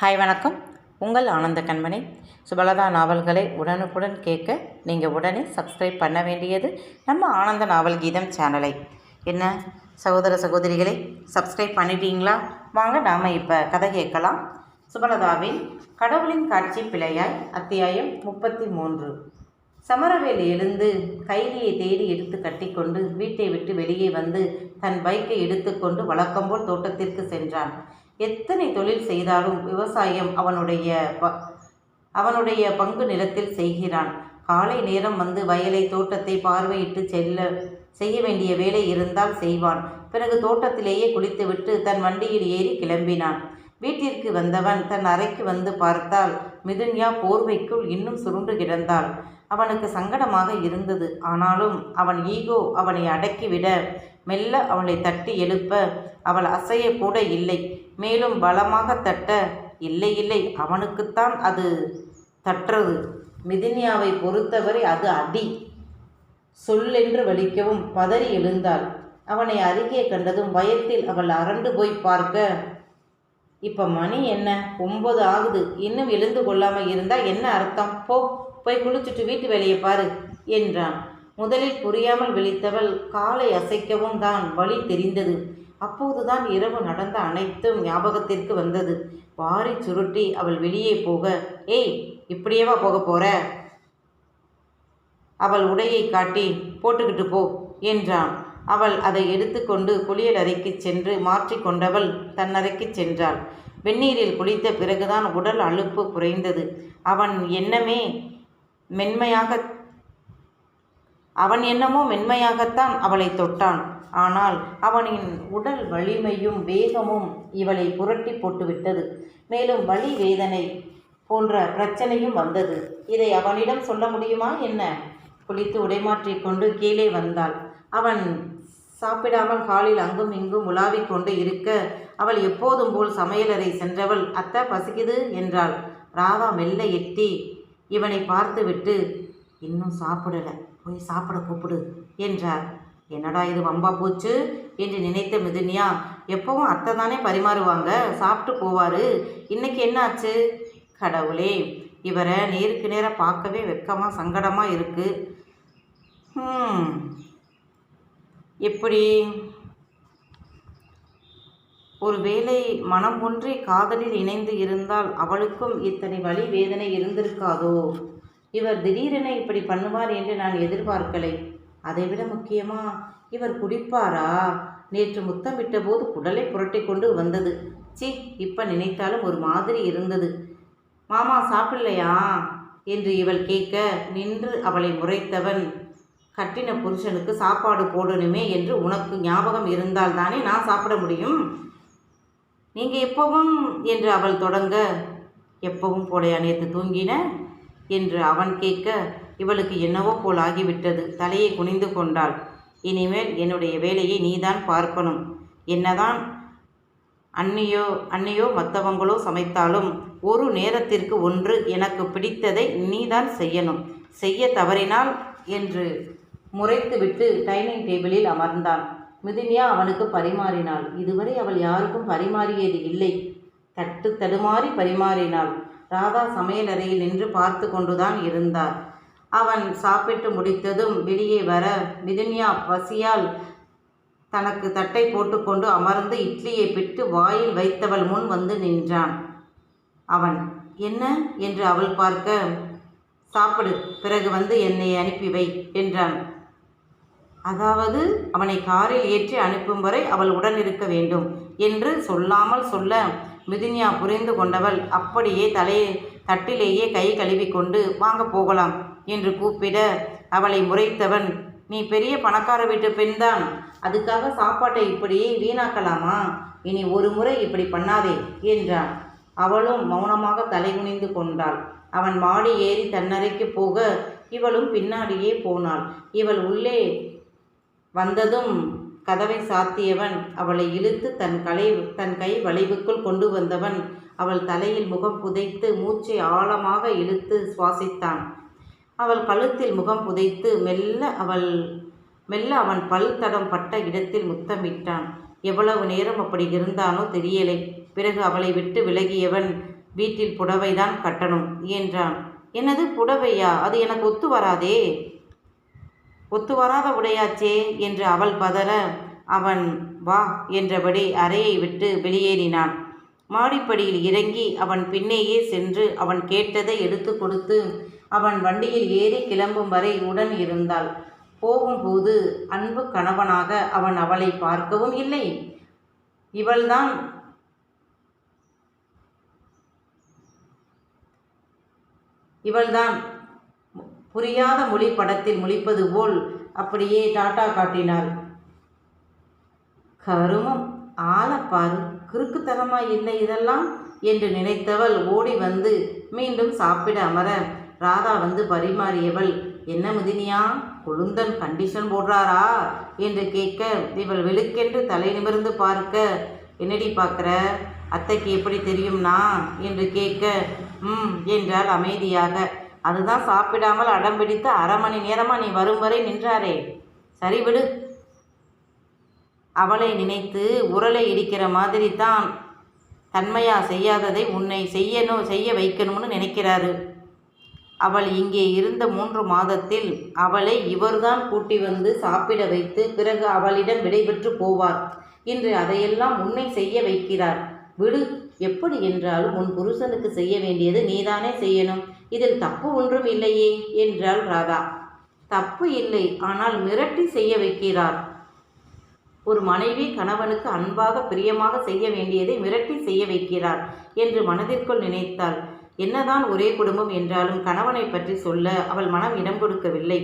Hi வணக்கம். உங்கள் ஆனந்த கண்மணி. சுபலதா நாவல்களை உடனுக்குடன் கேட்க நீங்கள் உடனே சப்ஸ்கிரைப் பண்ண வேண்டியது நம்ம ஆனந்த நாவல் கீதம் சேனலை என்ன? சகோதர சகோதரிகளை சப்ஸ்கிரைப் பண்ணிட்டீங்களா? வாங்க நாம் இப்போ கதை கேட்கலாம். சுபலதாவின் கடவுளின் காட்சி பிழையாய் அத்தியாயம் முப்பத்தி மூன்று சமரவேல் எழுந்து கைலியை தேடி எடுத்து கட்டிக்கொண்டு வீட்டை விட்டு வெளியே வந்து தன் பைக்கை எடுத்துக்கொண்டு வழக்கம்போல் தோட்டத்திற்கு சென்றான். எத்தனை தொழில் செய்தாலும் விவசாயம் அவனுடைய ப அவனுடைய பங்கு நிலத்தில் செய்கிறான். காலை நேரம் வந்து வயலை தோட்டத்தை பார்வையிட்டு செல்ல செய்ய வேண்டிய வேலை இருந்தால் செய்வான். பிறகு தோட்டத்திலேயே குளித்துவிட்டு தன் வண்டியில் ஏறி கிளம்பினான். வீட்டிற்கு வந்தவன் தன் அறைக்கு வந்து பார்த்தால் மிதுன்யா போர்வைக்குள் இன்னும் சுருண்டு கிடந்தாள். அவனுக்கு சங்கடமாக இருந்தது. ஆனாலும் அவன் ஈகோ அவனை அடக்கிவிட மெல்ல அவளை தட்டி எழுப்ப அவள் அசையக்கூட இல்லை. மேலும் பலமாக தட்ட இல்லை இல்லை அவனுக்குத்தான் அது தற்றது. மிதினியாவை பொறுத்தவரை அது அடி. சொல்லென்று வலிக்கவும் பதறி எழுந்தாள். அவனை அருகே கண்டதும் பயத்தில் அவள் அரண்டு போய் பார்க்க இப்போ மணி என்ன? ஒம்பது ஆகுது. இன்னும் எழுந்து கொள்ளாமல் இருந்தால் என்ன அர்த்தம்? போ போய் குளிச்சுட்டு வீட்டு வேலையை பாரு என்றான். முதலில் புரியாமல் விழித்தவள் காலை அசைக்கவும் தான் வழி தெரிந்தது. அப்போதுதான் இரவு நடந்த அனைத்தும் ஞாபகத்திற்கு வந்தது. வாரி சுருட்டி அவள் வெளியே போக ஏய் இப்படியேவா போக போற? அவள் உடையை காட்டி போட்டுக்கிட்டு போ என்றான். அவள் அதை எடுத்துக்கொண்டு குளியல் அறைக்கு சென்று மாற்றிக்கொண்டவள் தன் அறைக்கு சென்றாள். வெந்நீரில் குளித்த பிறகுதான் உடல் அலுப்பு குறைந்தது. அவன் எண்ணமே மென்மையாக அவன் என்னமோ மென்மையாகத்தான் அவளை தொட்டான். ஆனால் அவனின் உடல் வலிமையும் வேகமும் இவளை புரட்டி போட்டுவிட்டது. மேலும் வலி வேதனை போன்ற பிரச்சனையும் வந்தது. இதை அவனிடம் சொல்ல முடியுமா என்ன? குளித்து உடைமாற்றி கொண்டு கீழே வந்தாள். அவன் சாப்பிடாமல் ஹாலில் அங்கும் இங்கும் உலாவிக் கொண்டு இருக்க அவள் எப்போதும் போல் சமையலறை சென்றவள் அத்தை பசிக்குது? என்றாள். ராதா மெல்ல எட்டி இவனை பார்த்துவிட்டு இன்னும் சாப்பிடல. போய் சாப்பிட கூப்பிடு என்றார். என்னடா இது வம்பா போச்சு? என்று நினைத்த மிதுனியா எப்பவும் அத்தை தானே பரிமாறுவாங்க சாப்பிட்டு போவார். இன்னைக்கு என்ன ஆச்சு கடவுளே இவரை நேருக்கு நேராக பார்க்கவே வெக்கமாக சங்கடமாக இருக்குது எப்படி எப்படி? ஒருவேளை மனம் ஒன்றி காதலில் இணைந்து இருந்தால் அவளுக்கும் இத்தனை வழி வேதனை இருந்திருக்காதோ? இவர் திடீரென இப்படி பண்ணுவார் என்று நான் எதிர்பார்க்கலை. அதைவிட முக்கியமா இவர் குடிப்பாரா? நேற்று முத்தமிட்ட போது குடலை புரட்டி கொண்டு வந்தது. சி இப்ப நினைத்தாலும் ஒரு மாதிரி இருந்தது. மாமா சாப்பிடலையா? என்று இவள் கேட்க நின்று அவளை முறைத்தவன் கட்டின புருஷனுக்கு சாப்பாடு போடணுமே என்று உனக்கு ஞாபகம் இருந்தால் தானே நான் சாப்பிட முடியும்? நீங்கள் எப்பவும்? என்று அவள் தொடங்க எப்பவும் போலையா நேற்று தூங்கின? என்று அவன் கேட்க இவளுக்கு என்னவோ போல் ஆகிவிட்டது தலையை குனிந்து கொண்டாள். இனிமேல் என்னுடைய வேலையை நீதான் பார்க்கணும். என்னதான் அன்னியோ அன்னியோ மற்றவங்களோ சமைத்தாலும் ஒரு நேரத்திற்கு ஒன்று எனக்கு பிடித்ததை நீதான் செய்யணும். செய்ய தவறினால் என்று முறைத்துவிட்டு டைனிங் டேபிளில் அமர்ந்தான். மிதுனியா அவனுக்கு பரிமாறினாள். இதுவரை அவள் யாருக்கும் பரிமாறியது இல்லை தட்டு தடுமாறி பரிமாறினாள். ராதா சமையலறையில் நின்று பார்த்து கொண்டுதான் இருந்தார். அவன் சாப்பிட்டு முடித்ததும் வெளியே வர மிதுன்யா பசியால் தனக்கு தட்டை போட்டுக்கொண்டு அமர்ந்து இட்லியை பிட்டு வாயில் வைத்தவள் முன் வந்து நின்றான். அவன் என்ன என்று அவள் பார்க்க சாப்பிடு பிறகு வந்து என்னை அனுப்பி வை என்றான். அதாவது அவனை காரில் ஏற்றி அனுப்பும் வரை அவள் உடன் இருக்க வேண்டும் என்று சொல்லாமல் சொல்ல மிதுன்யா புரிந்து கொண்டவள் அப்படியே தலையை தட்டிலேயே கை கழுவிக்கொண்டு வாங்க போகலாம் என்று கூப்பிட அவளை முறைத்தவன் நீ பெரிய பணக்கார வீட்டு பெண்தான் அதுக்காக சாப்பாட்டை இப்படியே வீணாக்கலாமா? இனி ஒரு முறை இப்படி பண்ணாதே என்றான். அவளும் மௌனமாக தலைகுனிந்து கொண்டாள். அவன் மாடி ஏறி தன்னறைக்கு போக இவளும் பின்னாடியே போனாள். இவள் உள்ளே வந்ததும் கதவை சாத்தியவன். அவளை இழுத்து தன் கலை தன் கை வளைவுக்குள் கொண்டு வந்தவன். அவள் தலையில் முகம் புதைத்து மூச்சை ஆழமாக இழுத்து சுவாசித்தான். அவள் கழுத்தில் முகம் புதைத்து மெல்ல அவள் மெல்ல அவன் பல் தடம் பட்ட இடத்தில் முத்தமிட்டான். எவ்வளவு நேரம் அப்படி இருந்தானோ தெரியலை. பிறகு அவளை விட்டு விலகியவன் வீட்டில் புடவை தான் கட்டணும் என்றான். என்னது புடவையா? அது எனக்கு ஒத்து வராதே. ஒத்து வராத உடையாச்சே என்று அவள் பதற அவன் வா என்றபடி அறையை விட்டு வெளியேறினான். மாடிப்படியில் இறங்கி அவன் பின்னேயே சென்று அவன் கேட்டதை எடுத்து கொடுத்து அவன் வண்டியில் ஏறி கிளம்பும் வரை உடன் இருந்தாள். போகும்போது அன்பு கணவனாக அவன் அவளை பார்க்கவும் இல்லை. இவள்தான் இவள்தான் புரியாத மொழி படத்தில் முழிப்பது போல் அப்படியே டாட்டா காட்டினாள். கருமம் ஆளப்பாரு கிறுக்குத்தனமா இல்லை இதெல்லாம்? என்று நினைத்தவள் ஓடி வந்து மீண்டும் சாப்பிட அமர ராதா வந்து பரிமாறியவள் என்ன முதினியா கொழுந்தன் கண்டிஷன் போடுறாரா? என்று கேட்க இவள் வெளுக்கென்று தலை நிமிர்ந்து பார்க்க என்னடி பார்க்குற? அத்தைக்கு எப்படி தெரியும்னா? என்று கேட்க ம் என்றாள் அமைதியாக. அதுதான் சாப்பிடாமல் அடம் பிடித்து அரை மணி நேரமாக நீ வரும் வரை நின்றாரே. சரி விடு அவளை நினைத்து உரலை இடிக்கிற மாதிரி தான் தன்மையா செய்யாததை உன்னை செய்யணும் செய்ய வைக்கணும்னு நினைக்கிறாரு. அவள் இங்கே இருந்த மூன்று மாதத்தில் அவளை இவர்தான் கூட்டி வந்து சாப்பிட வைத்து பிறகு அவளிடம் விடைபெற்று போவார். இன்று அதையெல்லாம் உன்னை செய்ய வைக்கிறார். விடு. எப்படி என்றாலும் உன் புருஷனுக்கு செய்ய வேண்டியது நீதானே செய்யணும். இதில் தப்பு ஒன்றும் இல்லையே என்றாள் ராதா. தப்பு இல்லை ஆனால் மிரட்டி செய்ய வைக்கிறார். ஒரு மனைவி கணவனுக்கு அன்பாக பிரியமாக செய்ய வேண்டியதை மிரட்டி செய்ய வைக்கிறார் என்று மனதிற்குள் நினைத்தாள். என்னதான் ஒரே குடும்பம் என்றாலும் கணவனை பற்றி சொல்ல அவள் மனம் இடம் கொடுக்கவில்லை.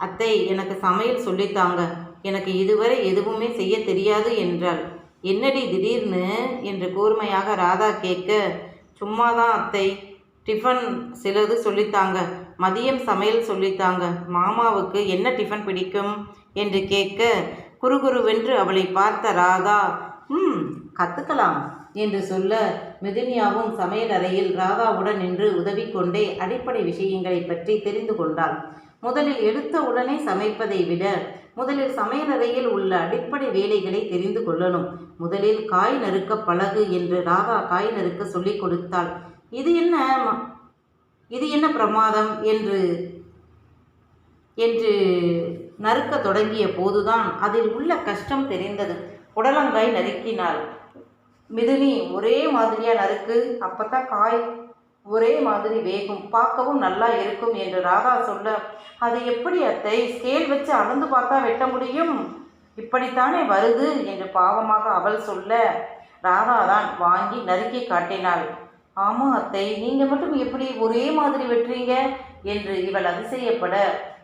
அத்தை எனக்கு சமையல் சொல்லித்தாங்க எனக்கு இதுவரை எதுவுமே செய்ய தெரியாது என்றாள். என்னடி திடீர்னு? என்று கூர்மையாக ராதா கேட்க சும்மாதான் அத்தை. டிஃபன் சிலது சொல்லித்தாங்க. மதியம் சமையல் சொல்லித்தாங்க. மாமாவுக்கு என்ன டிஃபன் பிடிக்கும்? என்று கேட்க குறுகுருவென்று அவளை பார்த்த ராதா ம் கற்றுக்கலாம் என்று சொல்ல மிதுனியாவும் சமையல் அறையில் ராதாவுடன் நின்று உதவி கொண்டே அடிப்படை விஷயங்களை பற்றி தெரிந்து கொண்டாள். முதலில் எடுத்த உடனே சமைப்பதை விட முதலில் சமையலறையில் உள்ள அடிப்படை வேலைகளை தெரிந்து கொள்ளணும். முதலில் காய் நறுக்க பழகு என்று ராதா காய் நறுக்க சொல்லிக் கொடுத்தாள். இது என்ன இது என்ன பிரமாதம் என்று என்று நறுக்க தொடங்கிய போதுதான் அதில் உள்ள கஷ்டம் தெரிந்தது. புடலங்காய் நறுக்கினாள். மிதுனி ஒரே மாதிரியாக நறுக்கு அப்போத்தான் காய் ஒரே மாதிரி வேகும். பார்க்கவும் நல்லா இருக்கும் என்று ராதா சொல்ல அது எப்படி அத்தை? ஸ்கேல் வச்சு அளந்து பார்த்தா வெட்ட முடியும்? இப்படித்தானே வருது? என்று பாவமாக அவள் சொல்ல ராதா தான் வாங்கி நறுக்கி காட்டினாள். ஆமாம் அத்தை நீங்கள் மட்டும் எப்படி ஒரே மாதிரி வெட்டுறீங்க? என்று இவள் அதிசயப்பட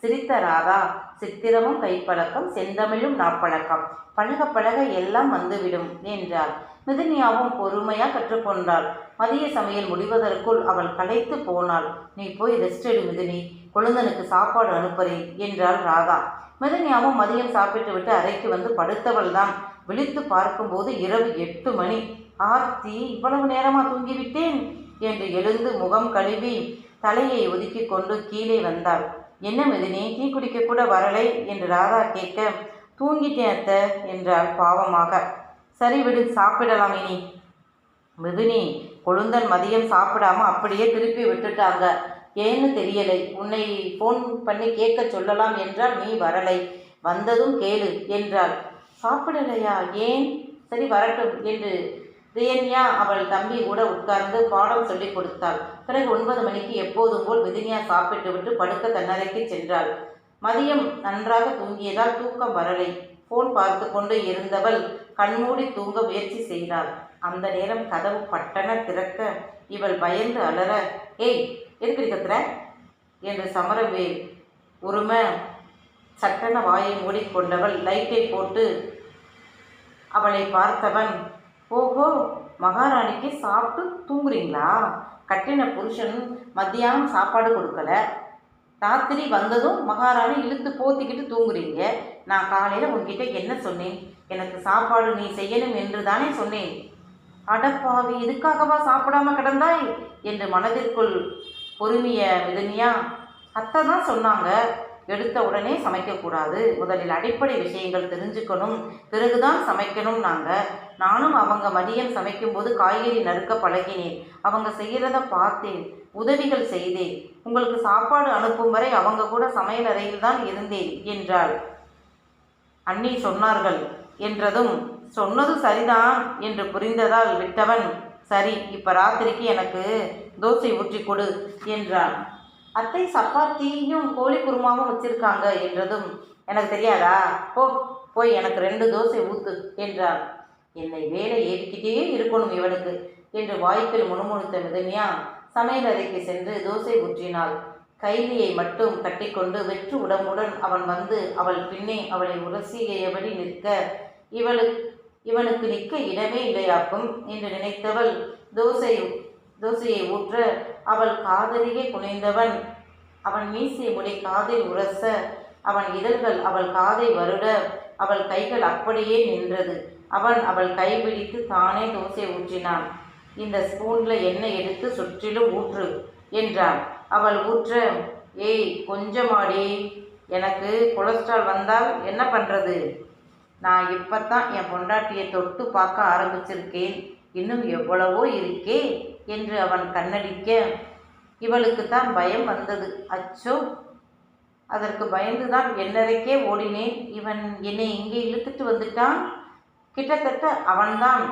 சிரித்த ராதா சித்திரமும் கைப்பழக்கம் செந்தமிழும் நாப்பழக்கம். பழக பழக எல்லாம் வந்துவிடும் என்றாள். மிதுனியாவும் பொறுமையா கற்றுக்கொண்டாள். மதிய சமையல் முடிவதற்குள் அவள் களைத்து போனாள். நீ போய் ரெஸ்ட் எடு மிதுனி கொழுந்தனுக்கு சாப்பாடு அனுப்புறேன் என்றாள் ராதா. மிதுனியாவும் மதியம் சாப்பிட்டு விட்டு அறைக்கு வந்து படுத்தவள் தான் விழித்து பார்க்கும்போது இரவு எட்டு மணி. ஆர்த்தி இவ்வளவு நேரமா தூங்கிவிட்டேன் என்று எழுந்து முகம் கழுவி தலையை ஒதுக்கி கொண்டு கீழே வந்தாள். என்ன மிதினி டீ குடிக்க கூட வரலை? என்று ராதா கேட்க தூங்கிட்டேன் அத்தை என்றாள் பாவமாக. சரி விடு சாப்பிடலாம் இனி. மிதுனி கொழுந்தன் மதியம் சாப்பிடாம அப்படியே திருப்பி விட்டுட்டாங்க. ஏன்னு தெரியலை. உன்னை ஃபோன் பண்ணி கேட்க சொல்லலாம் என்றால் நீ வரலை. வந்ததும் கேளு என்றாள். சாப்பிடலையா? ஏன்? சரி வரட்டும் என்று ரியன்யா அவள் தம்பி கூட உட்கார்ந்து பாடம் சொல்லிக் கொடுத்தாள். பிறகு ஒன்பது மணிக்கு எப்போதும் போல் விதினியா சாப்பிட்டு விட்டு படுக்க தன்னறைக்கு சென்றாள். மதியம் நன்றாக தூங்கியதால் தூக்கம் வரலை. ஃபோன் பார்த்து கொண்டு இருந்தவள் கண்மூடி தூங்க முயற்சி செய்தாள். அந்த நேரம் கதவு பட்டன திறக்க இவள் பயந்து அலற ஏய் எதுக்கு கத்துற? என்று சமரவேல் உரும சட்டென வாயை மூடிக்கொண்டவள் லைட்டை போட்டு அவளை பார்த்தவன் ஓஹோ மகாராணிக்கு சாப்பிட்டு தூங்குறீங்களா? கட்டின புருஷன் மத்தியானம் சாப்பாடு கொடுக்கல. ராத்திரி வந்ததும் மகாராணி இழுத்து போத்திக்கிட்டு தூங்குறீங்க. நான் காலையில் உங்ககிட்ட என்ன சொன்னேன்? எனக்கு சாப்பாடு நீ செய்யணும் என்று தானே சொன்னேன். அடப்பாவி இதுக்காகவா சாப்பிடாம கிடந்தாய்? என்று மனதிற்குள் பொறுமைய மிதனியா அத்தை தான் சொன்னாங்க. எடுத்த உடனே சமைக்கக்கூடாது. முதலில் அடிப்படை விஷயங்கள் தெரிஞ்சுக்கணும். பிறகுதான் சமைக்கணும் நாங்கள் நானும் அவங்க மதியம் சமைக்கும்போது காய்கறி நறுக்க பழகினேன். அவங்க செய்கிறத பார்த்தேன். உதவிகள் செய்தேன். உங்களுக்கு சாப்பாடு அனுப்பும் வரை அவங்க கூட சமையல் அறையில் தான் இருந்தேன் என்றாள். அண்ணி சொன்னார்கள் என்றதும் சொன்னது சரிதான் என்று புரிந்ததால் விட்டவன் சரி இப்ப ராத்திரிக்கு எனக்கு தோசை ஊற்றி கொடு என்றான். அத்தை சப்பாத்தியும் கோழி குருமாவும் வச்சிருக்காங்க என்றதும் எனக்கு தெரியாதா? போ போய் எனக்கு ரெண்டு தோசை ஊத்து என்றான் என்னை வேலை ஏறிக்கிட்டே இருக்கணும் இவனுக்கு என்று வாய்ப்பில் முணுமுணுத்த மிதன்யா சமையலறைக்கு சென்று தோசை ஊற்றினாள். கைலியை மட்டும் கட்டிக்கொண்டு வெற்று உடம்புடன் அவன் வந்து அவள் பின்னே அவளை உரசியபடி நிற்க இவளுக்கு இவனுக்கு நிற்க இடமே இல்லையாக்கும் என்று நினைத்தவள் தோசை தோசையை ஊற்ற அவள் காதலியே குனிந்தவன். அவன் மீசிய முடி காதில் உரச அவன் இதழ்கள் அவள் காதை வருட அவள் கைகள் அப்படியே நின்றது. அவன் அவள் கைபிடித்து தானே தோசை ஊற்றினான். இந்த ஸ்பூனில் எண்ணெய் எடுத்து சுற்றிலும் ஊற்று என்றான். அவள் ஊற்ற ஏய் கொஞ்சமாடி. எனக்கு கொலஸ்ட்ரால் வந்தால் என்ன பண்ணுறது நான் இப்போ தான் என் பொண்டாட்டியை தொட்டு பார்க்க ஆரம்பிச்சிருக்கேன். இன்னும் எவ்வளவோ இருக்கே என்று அவன் கண்ணடிக்க இவளுக்கு தான் பயம் வந்தது. அச்சோ அதற்கு பயந்துதான் என்னரைக்கே ஓடினேன். இவன் என்னை இங்கே இழுத்துட்டு வந்துட்டான். கிட்டத்தட்ட அவன்தான்.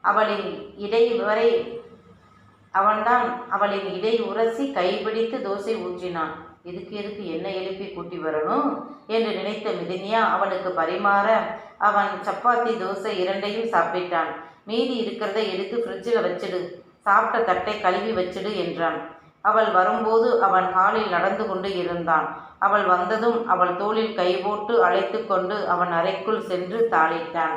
அவளின் இடை வரை அவன்தான். அவளின் இடை உரசி கைப்பிடித்து தோசை ஊற்றினான். எதுக்கு எதுக்கு என்ன எழுப்பி கூட்டி வரணும் என்று நினைத்த மிதினியா அவனுக்கு பரிமாற அவன் சப்பாத்தி தோசை இரண்டையும் சாப்பிட்டான். மீதி இருக்கிறத எடுத்து ஃப்ரிட்ஜில் வச்சிடு. சாப்பிட்ட தட்டை கழுவி வச்சிடு என்றான். அவள் வரும்போது அவன் ஹாலில் நடந்து கொண்டு இருந்தான். அவள் வந்ததும் அவள் தோளில் கை போட்டு அழைத்து கொண்டு அவன் அறைக்குள் சென்று தாளிட்டான்.